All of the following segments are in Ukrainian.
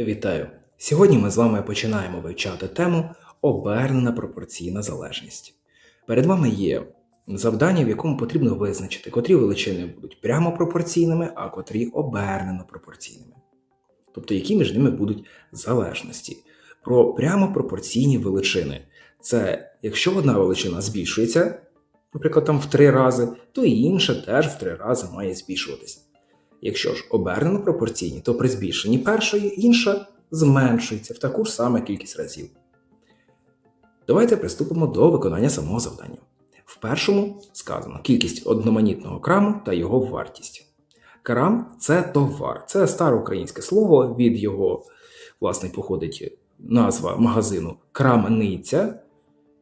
Вітаю! Сьогодні ми з вами починаємо вивчати тему обернена пропорційна залежність. Перед вами є завдання, в якому потрібно визначити, котрі величини будуть прямо пропорційними, а котрі обернено пропорційними. Тобто, які між ними будуть залежності. Про прямо пропорційні величини. Це якщо одна величина збільшується, наприклад, там в три рази, то і інша теж в три рази має збільшуватися. Якщо ж обернено пропорційні, то при збільшенні першої інша зменшується в таку ж саме кількість разів. Давайте приступимо до виконання самого завдання. В першому сказано кількість одноманітного краму та його вартість. Крам це товар, це старе українське слово, від його, власне, походить назва магазину крамниця.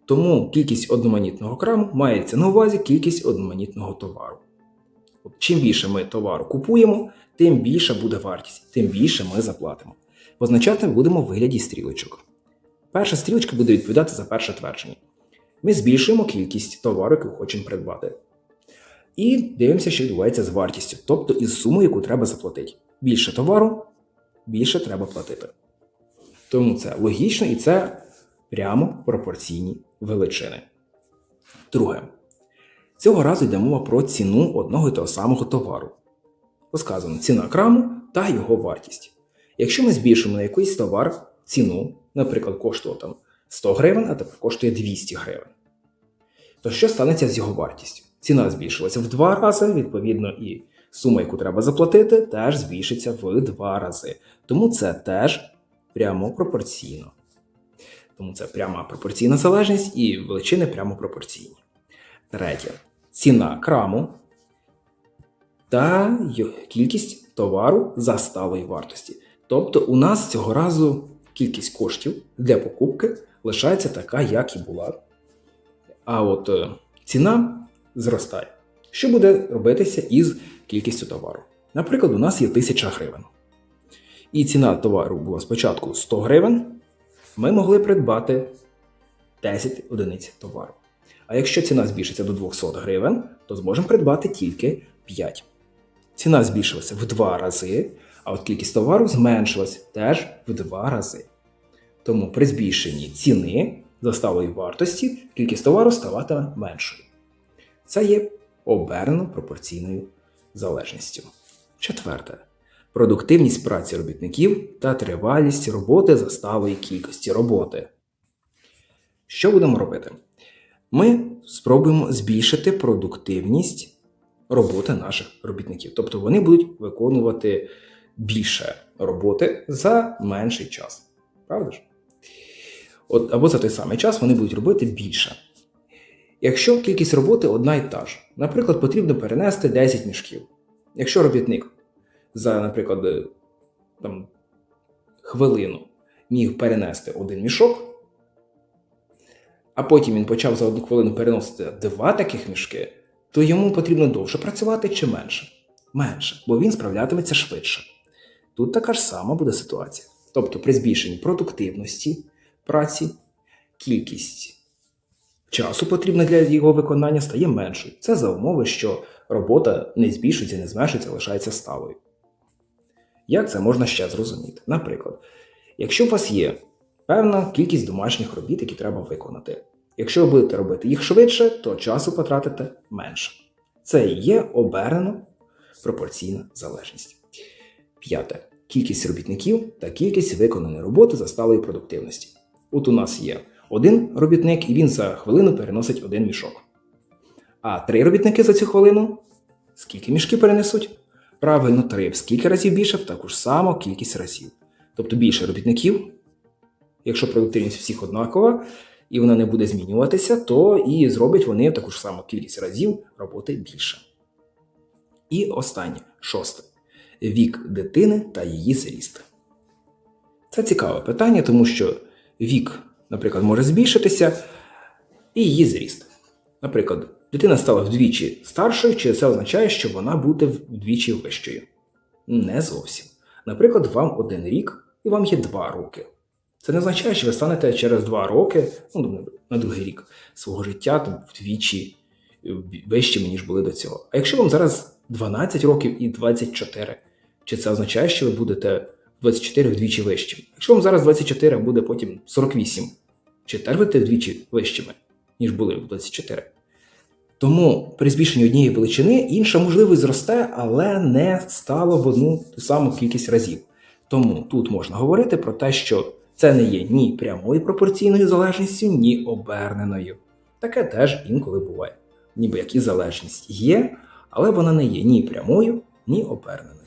Тому кількість одноманітного краму мається на увазі кількість одноманітного товару. Чим більше ми товару купуємо, тим більша буде вартість, тим більше ми заплатимо. Позначати будемо в вигляді стрілочок. Перша стрілочка буде відповідати за перше твердження. Ми збільшуємо кількість товару, яку хочемо придбати. І дивимося, що відбувається з вартістю, тобто із сумою, яку треба заплатити. Більше товару, більше треба платити. Тому це логічно і це прямо пропорційні величини. Друге. Цього разу йде мова про ціну одного і того самого товару. Сказано ціна краму та його вартість. Якщо ми збільшимо на якийсь товар ціну, наприклад, коштував там 100 гривень, а тепер коштує 200 гривень, то що станеться з його вартістю? Ціна збільшилася в два рази, відповідно, і сума, яку треба заплатити, теж збільшиться в два рази. Тому це теж прямо пропорційно. Тому це пряма пропорційна залежність і величини прямо пропорційні. Третє ціна краму та кількість товару за сталої вартості. Тобто, у нас цього разу кількість коштів для покупки лишається така, як і була. А от е, ціна зростає. Що буде робитися із кількістю товару? Наприклад, у нас є 1000 гривень. І ціна товару була спочатку 100 гривень. Ми могли придбати 10 одиниць товару. А якщо ціна збільшиться до 200 гривень, то зможемо придбати тільки 5. Ціна збільшилася в 2 рази, а от кількість товару зменшилась теж в 2 рази. Тому при збільшенні ціни за сталої вартості кількість товару ставатиме меншою. Це є обернено пропорційною залежністю. Четверте. Продуктивність праці робітників та тривалість роботи за сталої кількості роботи. Що будемо робити? Ми спробуємо збільшити продуктивність роботи наших робітників. Тобто вони будуть виконувати більше роботи за менший час. Правда ж? От, Або за той самий час вони будуть робити більше. Якщо кількість роботи одна і та ж, наприклад, потрібно перенести 10 мішків. Якщо робітник за, наприклад, там, хвилину міг перенести один мішок, а потім він почав за одну хвилину переносити два таких мішки, то йому потрібно довше працювати чи менше? Менше, бо він справлятиметься швидше. Тут така ж сама буде ситуація. Тобто, при збільшенні продуктивності праці, кількість часу потрібна для його виконання стає меншою. Це за умови, що робота не збільшується, не зменшується, лишається сталою. Як це можна ще зрозуміти? Наприклад, якщо у вас є певна кількість домашніх робіт, які треба виконати. Якщо ви будете робити їх швидше, то часу потратите менше. Це є обернено пропорційна залежність. П'яте. Кількість робітників та кількість виконаної роботи за сталої продуктивності. От у нас є один робітник, і він за хвилину переносить один мішок. А три робітники за цю хвилину скільки мішки перенесуть? Правильно, три в скільки разів більше в таку ж саму кількість разів. Тобто більше робітників Якщо продуктивність всіх однакова і вона не буде змінюватися, то і зроблять вони таку ж саму кількість разів роботи більше. І останнє шосте вік дитини та її зріст. Це цікаве питання, тому що вік, наприклад, може збільшитися, і її зріст. Наприклад, дитина стала вдвічі старшою, чи це означає, що вона буде вдвічі вищою? Не зовсім. Наприклад, вам один рік і вам є два роки. Це не означає, що ви станете через два роки, ну, на другий рік свого життя там, вдвічі вищими, ніж були до цього. А якщо вам зараз 12 років і 24, чи це означає, що ви будете 24 вдвічі вищим. Якщо вам зараз 24, а буде потім 48, чи теж будете вдвічі вищими, ніж були в 24. Тому при збільшенні однієї величини інша можливо зросте, але не стало в одну ту саму кількість разів. Тому тут можна говорити про те, що це не є ні прямою пропорційною залежністю, ні оберненою. Таке теж інколи буває. Ніби як і залежність є, але вона не є ні прямою, ні оберненою.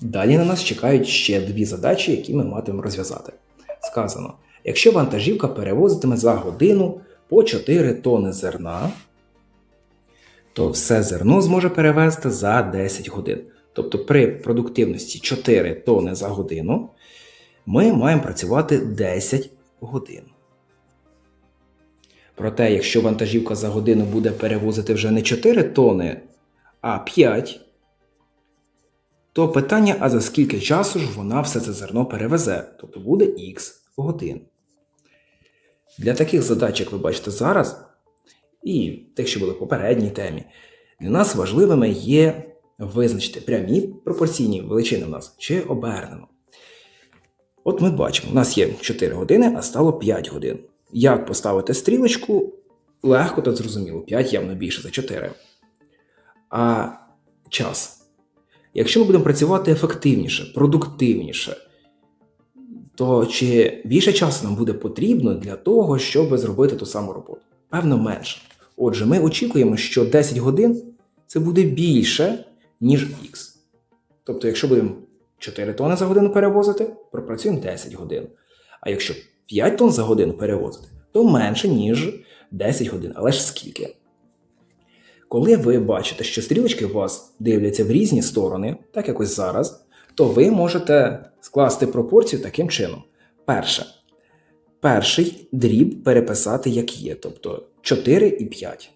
Далі на нас чекають ще дві задачі, які ми матимемо розв'язати. Сказано: якщо вантажівка перевозитиме за годину по 4 тони зерна, то все зерно зможе перевезти за 10 годин. Тобто при продуктивності 4 тони за годину ми маємо працювати 10 годин. Проте, якщо вантажівка за годину буде перевозити вже не 4 тони, а 5, то питання, а за скільки часу ж вона все це зерно перевезе, тобто буде Х годин. Для таких задач, як ви бачите зараз, і тих, що були в попередній темі, для нас важливими є визначити прямі пропорційні величини в нас чи обернено. От ми бачимо, у нас є 4 години, а стало 5 годин. Як поставити стрілочку, легко та зрозуміло, 5 явно більше за 4. А час. Якщо ми будемо працювати ефективніше, продуктивніше, то чи більше часу нам буде потрібно для того, щоб зробити ту саму роботу? Певно, менше. Отже, ми очікуємо, що 10 годин це буде більше, ніж Х. Тобто, якщо будемо 4 тони за годину перевозити, пропрацюємо 10 годин. А якщо 5 тонн за годину перевозити, то менше, ніж 10 годин. Але ж скільки? Коли ви бачите, що стрілочки у вас дивляться в різні сторони, так як ось зараз, то ви можете скласти пропорцію таким чином. Перше. Перший дріб переписати як є, тобто 4 і 5.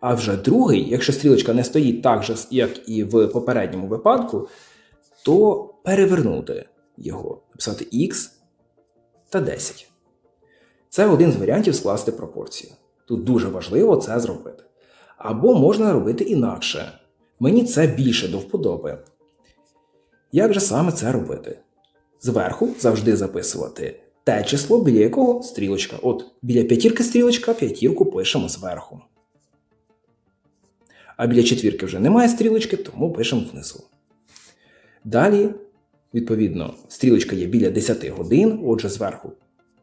А вже другий, якщо стрілочка не стоїть так же, як і в попередньому випадку, то перевернути його, написати х та 10. Це один з варіантів скласти пропорцію. Тут дуже важливо це зробити. Або можна робити інакше. Мені це більше до вподоби. Як же саме це робити? Зверху завжди записувати те число, біля якого стрілочка. От біля п'ятірки стрілочка, п'ятірку пишемо зверху. А біля четвірки вже немає стрілочки, тому пишемо внизу. Далі, відповідно, стрілочка є біля 10 годин, отже, зверху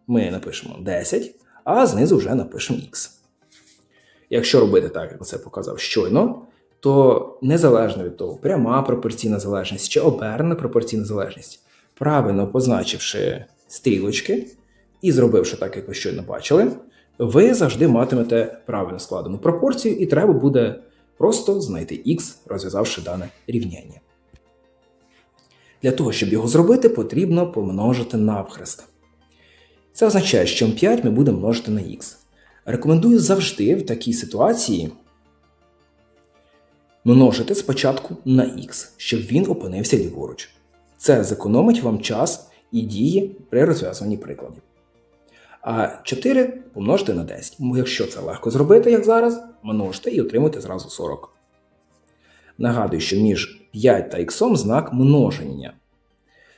ми напишемо 10, а знизу вже напишемо Х. Якщо робити так, як це показав щойно, то незалежно від того, пряма пропорційна залежність чи обернена пропорційна залежність, правильно позначивши стрілочки і зробивши так, як ви щойно бачили, ви завжди матимете правильно складену пропорцію, і треба буде просто знайти х, розв'язавши дане рівняння. Для того, щоб його зробити, потрібно помножити навхрест. Це означає, що 5 ми будемо множити на х. Рекомендую завжди в такій ситуації множити спочатку на х, щоб він опинився ліворуч. Це зекономить вам час і дії при розв'язуванні прикладів. А 4 помножити на 10. Якщо це легко зробити, як зараз, множте і отримуйте зразу 40. Нагадую, що між 5 та х знак множення.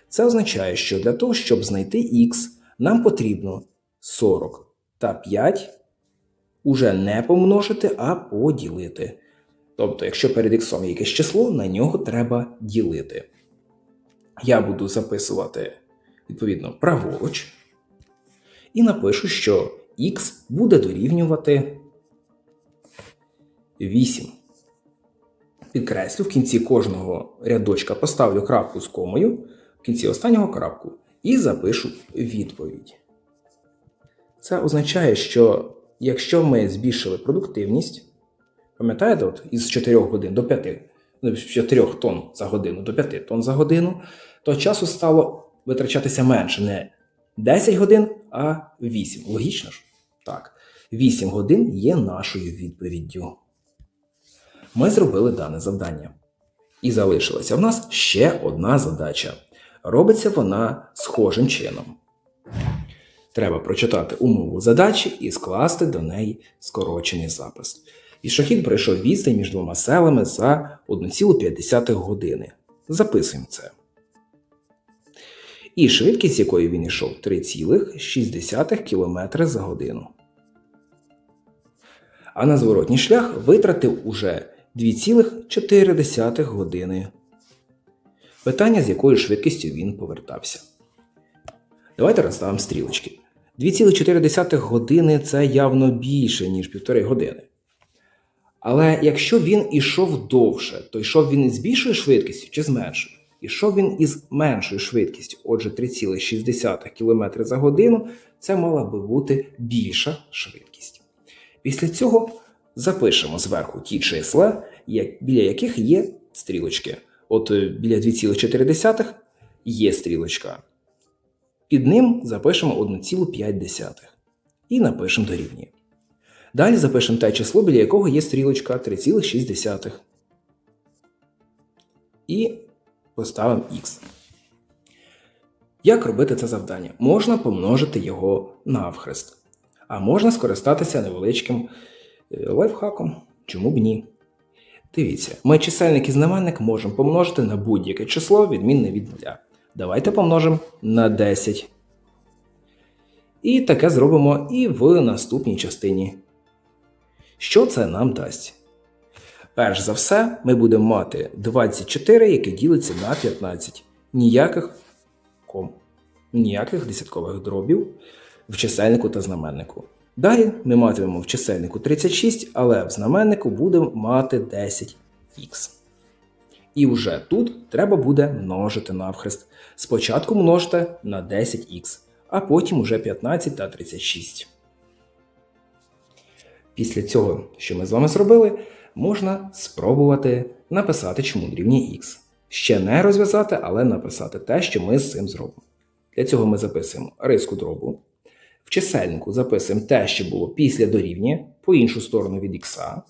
Це означає, що для того, щоб знайти х, нам потрібно 40 та 5 уже не помножити, а поділити. Тобто, якщо перед х є якесь число, на нього треба ділити. Я буду записувати, відповідно, праворуч. І напишу, що х буде дорівнювати 8. Підкреслю, в кінці кожного рядочка поставлю крапку з комою, в кінці останнього крапку, і запишу відповідь. Це означає, що якщо ми збільшили продуктивність, пам'ятаєте, от із 4 годин до 5, ну, з 4 тонн за годину до 5 тонн за годину, то часу стало витрачатися менше не 10 годин, а 8. Логічно ж? Так. 8 годин є нашою відповіддю. Ми зробили дане завдання. І залишилася в нас ще одна задача. Робиться вона схожим чином. Треба прочитати умову задачі і скласти до неї скорочений запис. Пішохід пройшов відстань між двома селами за 1,5 години. Записуємо це. І швидкість, якою він йшов 3,6 км за годину. А на зворотній шлях витратив уже 2,4 години. Питання, з якою швидкістю він повертався. Давайте розставимо стрілочки. 2,4 години це явно більше, ніж півтори години. Але якщо він ішов довше, то йшов він із більшою швидкістю чи з меншою? Ішов він із меншою швидкістю, отже, 3,6 км за годину це мала би бути більша швидкість. Після цього запишемо зверху ті числа, біля яких є стрілочки. От е, біля 2,4 є стрілочка. Під ним запишемо 1,5 і напишемо дорівнює. Далі запишемо те число, біля якого є стрілочка 3,6. І поставимо х. Як робити це завдання? Можна помножити його навхрест. А можна скористатися невеличким лайфхаком. Чому б ні? Дивіться, ми чисельник і знаменник можемо помножити на будь-яке число, відмінне від нуля. Давайте помножимо на 10. І таке зробимо і в наступній частині. Що це нам дасть? Перш за все, ми будемо мати 24, яке ділиться на 15. Ніяких ком, ніяких десяткових дробів в чисельнику та знаменнику. Далі ми матимемо в чисельнику 36, але в знаменнику будемо мати 10х. І вже тут треба буде множити навхрест. Спочатку множте на 10х, а потім уже 15 та 36. Після цього, що ми з вами зробили, можна спробувати написати чому дорівнює х. Ще не розв'язати, але написати те, що ми з цим зробимо. Для цього ми записуємо риску дробу. В чисельнику записуємо те, що було після дорівнює, по іншу сторону від х.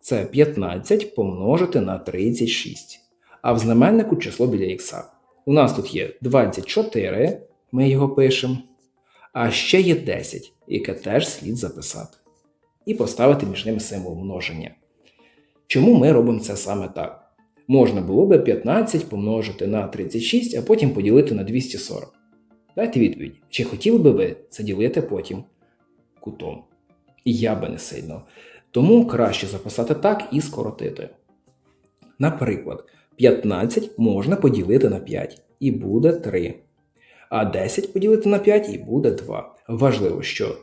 Це 15 помножити на 36. А в знаменнику число біля х. У нас тут є 24, ми його пишемо. А ще є 10, яке теж слід записати. І поставити між ними символ множення. Чому ми робимо це саме так? Можна було би 15 помножити на 36, а потім поділити на 240. Дайте відповідь, чи хотіли би ви це ділити потім кутом? Я би не сильно. Тому краще записати так і скоротити. Наприклад, 15 можна поділити на 5 і буде 3. А 10 поділити на 5 і буде 2. Важливо, що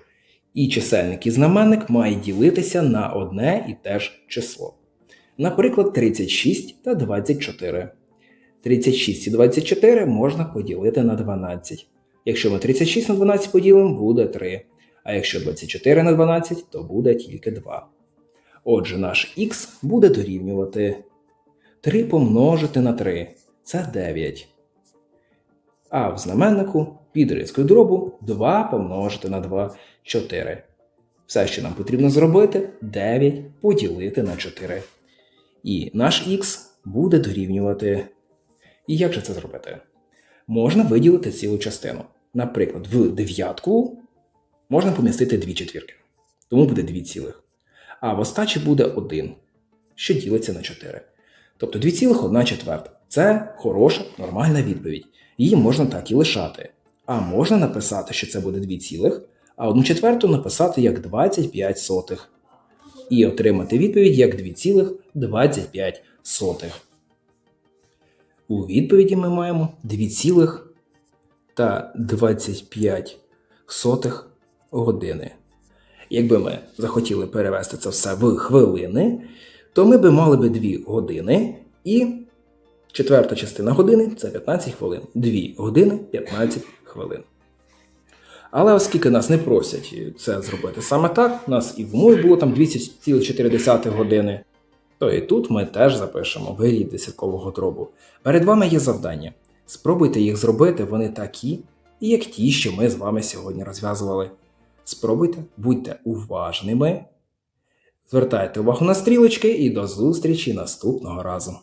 і чисельник і знаменник мають ділитися на одне і те ж число. Наприклад, 36 та 24. 36 і 24 можна поділити на 12. Якщо ми 36 на 12 поділимо, буде 3. А якщо 24 на 12, то буде тільки 2. Отже, наш х буде дорівнювати 3 помножити на 3 це 9. А в знаменнику під рискою дробу 2 помножити на 2 4. Все, що нам потрібно зробити, 9 поділити на 4. І наш х буде дорівнювати. І як же це зробити? Можна виділити цілу частину. Наприклад, в дев'ятку можна помістити дві четвірки. Тому буде 2 цілих. А в остачі буде 1, що ділиться на 4. Тобто 2,1 четверта. Це хороша, нормальна відповідь. Її можна так і лишати. А можна написати, що це буде 2 цілих, а 1 четверту написати як 25 сотих. І отримати відповідь як 2,25. У відповіді ми маємо 2 цілих та 25 сотих години. Якби ми захотіли перевести це все в хвилини, то ми би мали би 2 години і четверта частина години це 15 хвилин. 2 години 15 хвилин. Але оскільки нас не просять це зробити саме так, у нас і в умові було там 200,4 години, то і тут ми теж запишемо виріб десяткового дробу. Перед вами є завдання. Спробуйте їх зробити, вони такі, як ті, що ми з вами сьогодні розв'язували. Спробуйте, будьте уважними. Звертайте увагу на стрілочки і до зустрічі наступного разу.